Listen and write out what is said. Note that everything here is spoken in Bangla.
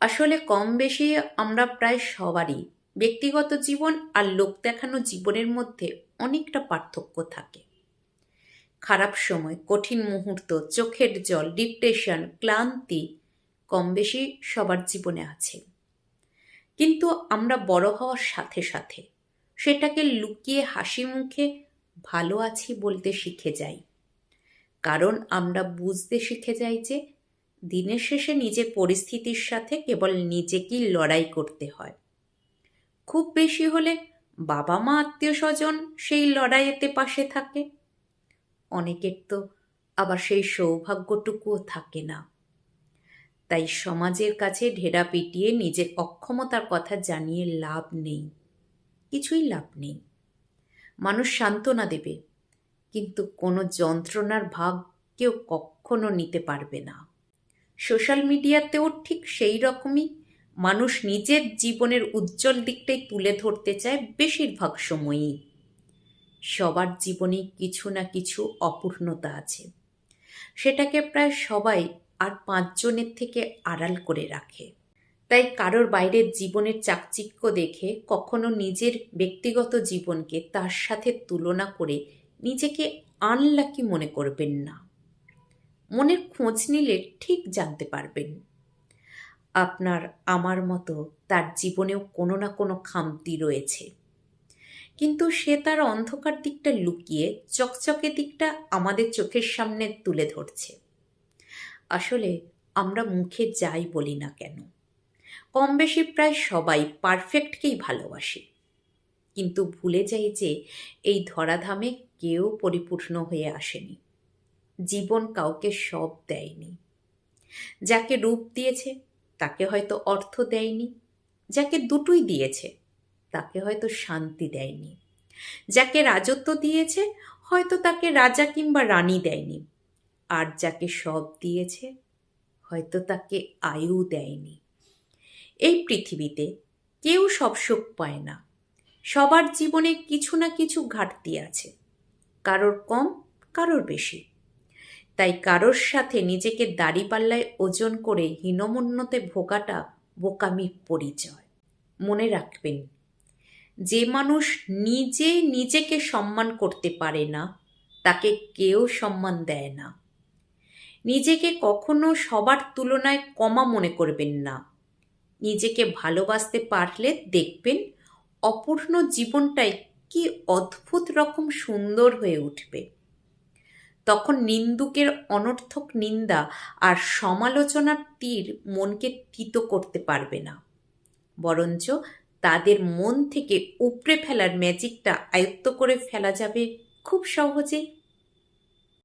আসলে কম বেশি আমরা প্রায় সবারই ব্যক্তিগত জীবন আর লোক দেখানো জীবনের মধ্যে অনেকটা পার্থক্য থাকে। খারাপ সময়, কঠিন মুহূর্ত, চোখের জল ডিপ্রেশন ক্লান্তি কম বেশি সবার জীবনে আছে। কিন্তু আমরা বড় হওয়ার সাথে সাথে সেটাকে লুকিয়ে হাসি মুখে ভালো আছি বলতে শিখে যাই। কারণ আমরা বুঝতে শিখে যাই যে দিনের শেষে নিজের পরিস্থিতির সাথে কেবল নিজেকেই লড়াই করতে হয়। খুব বেশি হলে বাবা মা আত্মীয় স্বজন সেই লড়াইয়েতে পাশে থাকে। অনেকের তো আবার সেই সৌভাগ্যটুকুও থাকে না। তাই সমাজের কাছে ঢেরা পিটিয়ে নিজের অক্ষমতার কথা জানিয়ে লাভ নেই। কিছুই লাভ নেই। মানুষ সান্ত্বনা দেবে, কিন্তু কোনো যন্ত্রণার ভাগ কেউ কখনো নিতে পারবে না। সোশ্যাল মিডিয়াতেও ঠিক সেই রকমই। মানুষ নিজের জীবনের উজ্জ্বল দিকটাই তুলে ধরতে চায় বেশিরভাগ সময়ই। সবার জীবনে কিছু না কিছু অপূর্ণতা আছে। সেটাকে প্রায় সবাই আর পাঁচজনের থেকে আড়াল করে রাখে। তাই কারোর বাইরের জীবনের চাকচিক্য দেখে কখনো নিজের ব্যক্তিগত জীবনকে তার সাথে তুলনা করে নিজেকে আনলাকি মনে করবেন না। মনের খোঁজ নিলে ঠিক জানতে পারবেন। আপনার, আমার মতো তার জীবনেও কোনো না কোনো খামতি রয়েছে। কিন্তু সে তার অন্ধকার দিকটা লুকিয়ে চকচকে দিকটা আমাদের চোখের সামনে তুলে ধরছে। আসলে আমরা মুখে যাই বলি না কেন? কম বেশি প্রায় সবাই পারফেক্টকেই ভালোবাসি। কিন্তু ভুলে যাই যে এই ধরাধামে কেউ পরিপূর্ণ হয়ে আসেনি। জীবন কাউকে সব দেয়নি। যাকে রূপ দিয়েছে, তাকে হয়তো অর্থ দেয়নি। যাকে দুটোই দিয়েছে, তাকে হয়তো শান্তি দেয়নি। যাকে রাজত্ব দিয়েছে, হয়তো তাকে রাজা কিংবা রানী দেয়নি। আর যাকে সব দিয়েছে, হয়তো তাকে আয়ু দেয়নি। এই পৃথিবীতে কেউ সব সুখ পায় না। সবার জীবনে কিছু না কিছু ঘাটতি আছে। কারোর কম, কারোর বেশি। তাই কারোর সাথে নিজেকে দাড়িপাল্লায় ওজন করে হীনমন্যতে ভোগাটা বোকামির পরিচয়। মনে রাখবেন, যে মানুষ নিজে নিজেকে সম্মান করতে পারে না, তাকে কেউ সম্মান দেয় না। নিজেকে কখনো সবার তুলনায় কমা মনে করবেন না। নিজেকে ভালোবাসতে পারলে দেখবেন, অপূর্ণ জীবনটাই কি অদ্ভুত রকম সুন্দর হয়ে উঠবে। তখন নিন্দুকের অনর্থক নিন্দা আর সমালোচনার তীর মনকে তিত করতে পারবে না। বরঞ্চ তাদের মন থেকে উপড়ে ফেলার ম্যাজিকটা আয়ত্ত করে ফেলা যাবে খুব সহজেই